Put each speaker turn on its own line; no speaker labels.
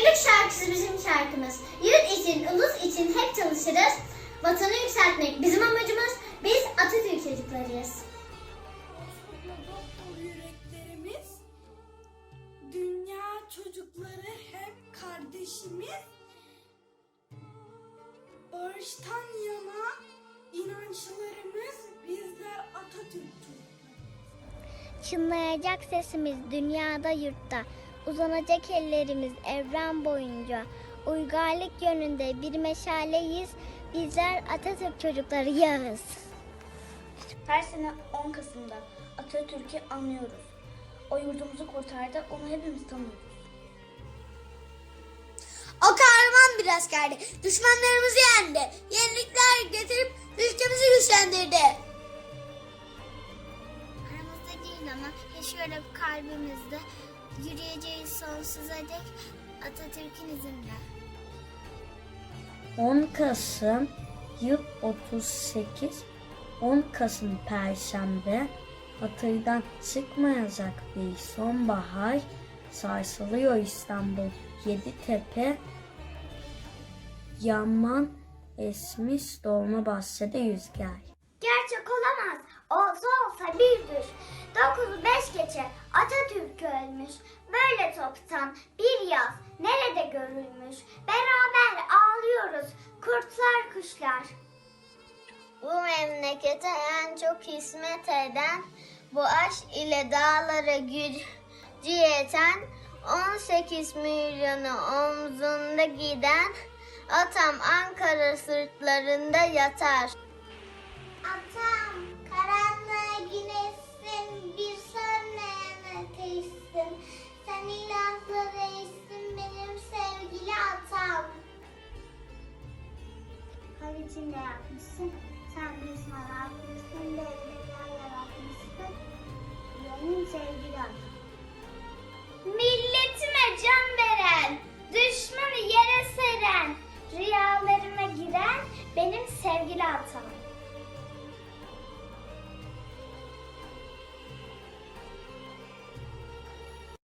Özgürlük şarkısı bizim şarkımız. Yurt için, ulus için hep çalışırız. Vatanı yükseltmek bizim amacımız. Biz Atatürk çocuklarıyız.
Yüreklerimiz, dünya çocukları hep kardeşimiz. Barıştan yana inançlarımız bizler Atatürk'ü.
Çınlayacak sesimiz dünyada yurtta, uzanacak ellerimiz evren boyunca. Uygarlık yönünde bir meşaleyiz, bizler Atatürk çocuklarıyız.
Her sene 10 Kasım'da Atatürk'ü anıyoruz. O yurdumuzu kurtardı, onu hepimiz tanıyoruz.
O kahraman bir askerdi. Düşmanlarımızı yendi. Yenilikler getirip ülkemizi güçlendirdi.
Aramızda değil ama yaşıyor kalbimizde. Yürüyeceğiz sonsuza dek Atatürk'ün izinde.
10 Kasım yıl 38 10 Kasım Perşembe Hatay'dan çıkmayacak bir sonbahar sarsılıyor İstanbul Yeditepe Yaman esmiş dolma bahçede rüzgar.
Gerçek olamaz. Olsa olsa birdir. Ölmüş. Böyle toptan bir yaz nerede görülmüş? Beraber ağlıyoruz kurtlar kuşlar. Bu memlekete en çok hizmet eden, bu aşk ile dağlara gücü yeten, 18 milyonu omzunda giden, atam Ankara sırtlarında yatar. Atam Kar içinde yapmışsın. Sen bir sanatmışsın. Devletler yaratmışsın. Benim sevgili atam. Milletime can veren, düşmanı yere seren, rüyalarıma giren benim sevgili atam.